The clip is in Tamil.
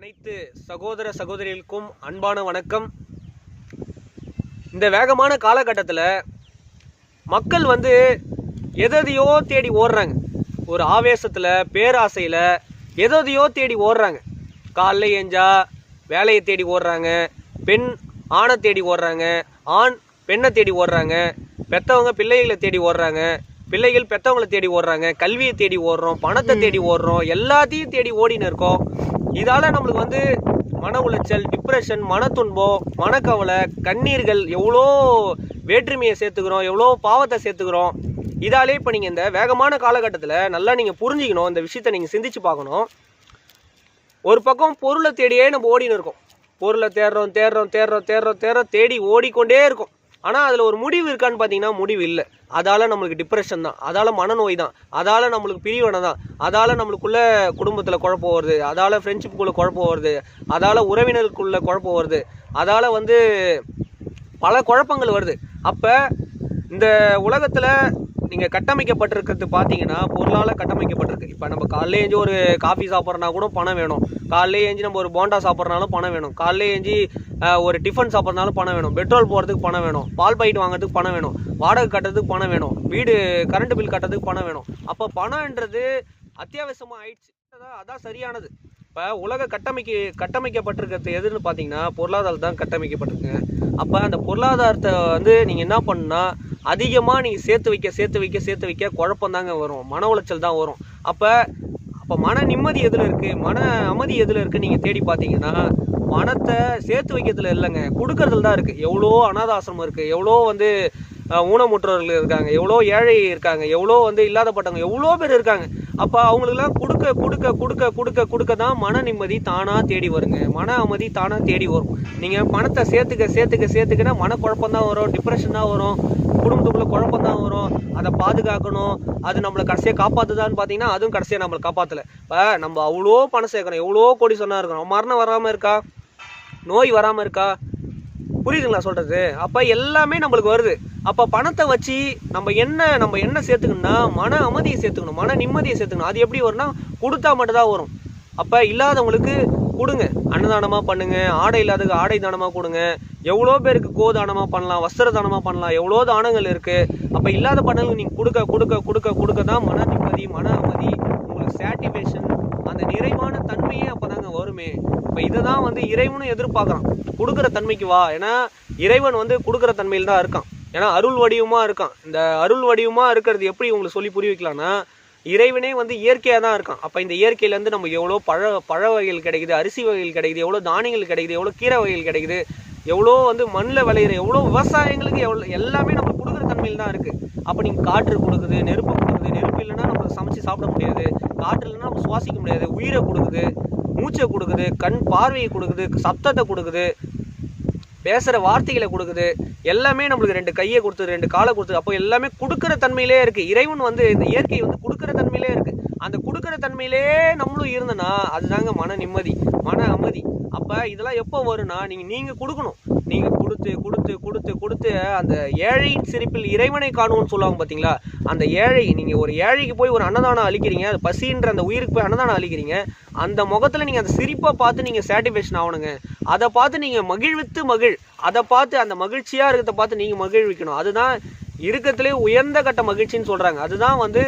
அனைத்து சகோதர சகோதரிகளுக்கும் அன்பான வணக்கம். இந்த வேகமான காலகட்டத்தில் மக்கள் வந்து எதையோ தேடி ஓடுறாங்க. ஒரு ஆவேசத்தில் பேராசையில் எதையோ தேடி ஓடுறாங்க. காலைல ஏஞ்சா வேலையை தேடி ஓடுறாங்க. பெண் ஆணை தேடி ஓடுறாங்க. ஆண் பெண்ணை தேடி ஓடுறாங்க. பெற்றவங்க பிள்ளைகளை தேடி ஓடுறாங்க. பிள்ளைகள் பெற்றவங்கள தேடி ஓடுறாங்க. கல்வியை தேடி ஓடுறோம் பணத்தை தேடி ஓடுறோம். எல்லாத்தையும் தேடி ஓடின்னு இருக்கோம். இதால் நம்மளுக்கு வந்து மன உளைச்சல் டிப்ரெஷன் மன துன்பம் மனக்கவலை கண்ணீர்கள் எவ்வளோ வேற்றுமையை சேர்த்துக்கிறோம் எவ்வளோ பாவத்தை சேர்த்துக்கிறோம். இதாலே இப்போ நீங்கள் இந்த வேகமான காலகட்டத்தில் நல்லா நீங்கள் புரிஞ்சிக்கணும் இந்த விஷயத்தை நீங்கள் சிந்திச்சு பார்க்கணும். ஒரு பக்கம் பொருளை தேடியே நம்ம ஓடின்னு இருக்கோம். பொருளை தேடுறோம் தேடுறோம் தேடுறோம் தேடுறோம் தேடுறோம் தேடி ஓடிக்கொண்டே இருக்கும். ஆனால் அதில் ஒரு முடிவு இருக்கான்னு பார்த்தீங்கன்னா முடிவு இல்லை. அதால் நம்மளுக்கு டிப்ரெஷன் தான். அதால் மனநோய் தான். அதால் நம்மளுக்கு பிரிவினை தான். அதால் நம்மளுக்குள்ளே குடும்பத்தில் குழப்பம் வருது. அதால் ஃப்ரெண்ட்ஷிப்புக்குள்ளே குழப்பம் வருது. அதால் உறவினருக்குள்ளே குழப்பம் வருது. அதால் வந்து பல குழப்பங்கள் வருது. அப்போ இந்த உலகத்தில் நீங்கள் கட்டமைக்கப்பட்டிருக்கிறது பார்த்தீங்கன்னா பொருளால் கட்டமைக்கப்பட்டிருக்கு. இப்போ நம்ம காலைல ஒரு காஃபி சாப்பிட்றனா கூட பணம் வேணும். காலைல ஏஞ்சி நம்ம ஒரு போண்டா சாப்பிட்றனாலும் பணம் வேணும். காலைல ஏஞ்சி ஒரு டிஃபன் சாப்பிட்றனாலும் பணம் வேணும். பெட்ரோல் போகிறதுக்கு பணம் வேணும். பால் பாக்கெட் வாங்குறதுக்கு பணம் வேணும். வாடகை கட்டுறதுக்கு பணம் வேணும். வீடு கரண்ட் பில் கட்டுறதுக்கு பணம் வேணும். அப்போ பணம்ன்றது அத்தியாவசியமாக ஆயிடுச்சு. அதான் சரியானது. இப்போ உலக கட்டமைக்க கட்டமைக்கப்பட்டிருக்கிறது எதுன்னு பார்த்தீங்கன்னா பொருளாதாரம் தான் கட்டமைக்கப்பட்டிருக்குங்க அப்போ அந்த பொருளாதாரத்தை வந்து நீங்கள் என்ன பண்ணுன்னா அதிகமாக நீங்கள் சேர்த்து வைக்க சேர்த்து வைக்க சேர்த்து வைக்க குழப்பம் தாங்க வரும். மன உளைச்சல் தான் வரும். அப்போ அப்போ மன நிம்மதி எதில் இருக்குது மன அமைதி எதில் இருக்குது நீங்கள் தேடி பார்த்தீங்கன்னா பணத்தை சேர்த்து வைக்கிறதுல இல்லைங்க. கொடுக்கறதுல தான் இருக்குது எவ்வளோ அனாதாசிரமம் இருக்குது எவ்வளோ வந்து ஊனமுற்றவர்கள் இருக்காங்க. எவ்வளோ ஏழை இருக்காங்க. எவ்வளோ வந்து இல்லாதப்பட்டவங்க. எவ்வளோ பேர் இருக்காங்க. அப்போ அவங்களுக்குலாம் கொடுக்க கொடுக்க கொடுக்க கொடுக்க கொடுக்க தான் மன நிம்மதி தானாக தேடி வருங்க. மன அமைதி தானாக தேடி வரும். நீங்கள் பணத்தை சேர்த்துக்க சேர்த்துக்க சேர்த்துக்கினா மனக்குழப்பம் தான் வரும் டிப்ரெஷன் தான் வரும் குடும்பத்துக்குள்ள குழப்பம் தான் வரும். அதை பாதுகாக்கணும். அது நம்மளை கடைசியாக காப்பாற்றுதான்னு பார்த்தீங்கன்னா அதுவும் கடைசியாக நம்மளை காப்பாற்றலை இப்போ நம்ம அவ்வளோ பணம் சேர்க்கணும். எவ்வளோ கோடி சொன்னா இருக்கணும். மரணம் வராமல் இருக்கா? நோய் வராமல் இருக்கா? புரியுதுங்களா சொல்கிறது அப்போ எல்லாமே நம்மளுக்கு வருது. அப்போ பணத்தை வச்சு நம்ம என்ன நம்ம என்ன சேர்த்துக்கணும்னா மன அமைதியை சேர்த்துக்கணும். மன நிம்மதியை சேர்த்துக்கணும். அது எப்படி வரும்னா கொடுத்தா மட்டும்தான் வரும். அப்போ இல்லாதவங்களுக்கு கொடுங்க. அன்னதானமாக பண்ணுங்க. ஆடை இல்லாததுக்கு ஆடை தானமாக கொடுங்க. எவ்வளோ பேருக்கு கோதானமாக பண்ணலாம் வஸ்திர தானமாக பண்ணலாம் எவ்வளோ தானங்கள் இருக்குது அப்போ இல்லாத பண்ணலுக்கு நீங்கள் கொடுக்க கொடுக்க கொடுக்க கொடுக்க தான் மன நிம்மதி மன அமைதி உங்களுக்கு சாட்டிஸ்ஃபேக்ஷன் அந்த நிறைவான தன்மையே அப்பதாங்க வருமே. இப்போ இதை தான் வந்து இறைவனும் எதிர்பார்க்குறான். கொடுக்குற தன்மைக்கு வா. ஏன்னா இறைவன் வந்து கொடுக்குற தன்மையில் தான் இருக்கான். ஏன்னா அருள் வடிவமாக இருக்கான். இந்த அருள் வடிவமாக இருக்கிறது எப்படி உங்களுக்கு சொல்லி புரிய வைக்கலாம்னா இறைவனே வந்து இயற்கையாக தான் இருக்கான். அப்போ இந்த இயற்கையிலேருந்து நமக்கு எவ்வளோ பழ பழ வகைகள் கிடைக்குது அரிசி வகைகள் கிடைக்குது எவ்வளோ தானியங்கள் கிடைக்குது எவ்வளோ கீரை வகைகள் கிடைக்குது எவ்வளோ வந்து மண்ணில் விளையிற எவ்வளோ விவசாயங்களுக்கு எவ்வளோ எல்லாமே நம்ம கொடுக்குற தன்மையில் தான் இருக்குது அப்போ நீங்கள் காற்று கொடுக்குது நெருப்பு கொடுக்குது நெருப்பு இல்லைன்னா நம்ம சமைச்சு சாப்பிட முடியாது. காற்று இல்லைன்னா நம்ம சுவாசிக்க முடியாது உயிரை கொடுக்குது. மூச்சை கொடுக்குது கண் பார்வையை கொடுக்குது சப்தத்தை கொடுக்குது பேசுகிற வார்த்தைகளை கொடுக்குது எல்லாமே நம்மளுக்கு ரெண்டு கையை கொடுத்து ரெண்டு காலை கொடுத்து அப்போ எல்லாமே கொடுக்குற தன்மையிலே இருக்குது இறைவன் வந்து இந்த இயற்கை வந்து கொடுக்குற தன்மையிலே இருக்குது அந்த கொடுக்குற தன்மையிலே நம்மளும் இருந்தனா அதுதாங்க மன நிம்மதி மன அமைதி. அப்போ இதெல்லாம் எப்போ வரும்னா நீங்கள் நீங்கள் கொடுக்கணும். நீங்கள் கொடுத்து கொடுத்து கொடுத்து கொடுத்து அந்த ஏழையின் சிரிப்பில் இறைவனை காணுவோம்னு சொல்லுவாங்க பார்த்தீங்களா அந்த ஏழை நீங்கள் ஒரு ஏழைக்கு போய் ஒரு அன்னதானம் அளிக்கிறீங்க அது பசின்ற அந்த உயிருக்கு போய் அன்னதானம் அளிக்கிறீங்க அந்த முகத்தில் நீங்கள் அந்த சிரிப்பை பார்த்து நீங்கள் சாட்டிஸ்ஃபேக்ஷன் ஆகணுங்க அதை பார்த்து நீங்கள் மகிழ்வித்து மகிழ் அதை பார்த்து அந்த மகிழ்ச்சியாக இருக்கிறத பார்த்து நீங்கள் மகிழ்விக்கணும். அதுதான் இருக்கிறதுலே உயர்ந்த கட்ட மகிழ்ச்சின்னு சொல்கிறாங்க அதுதான் வந்து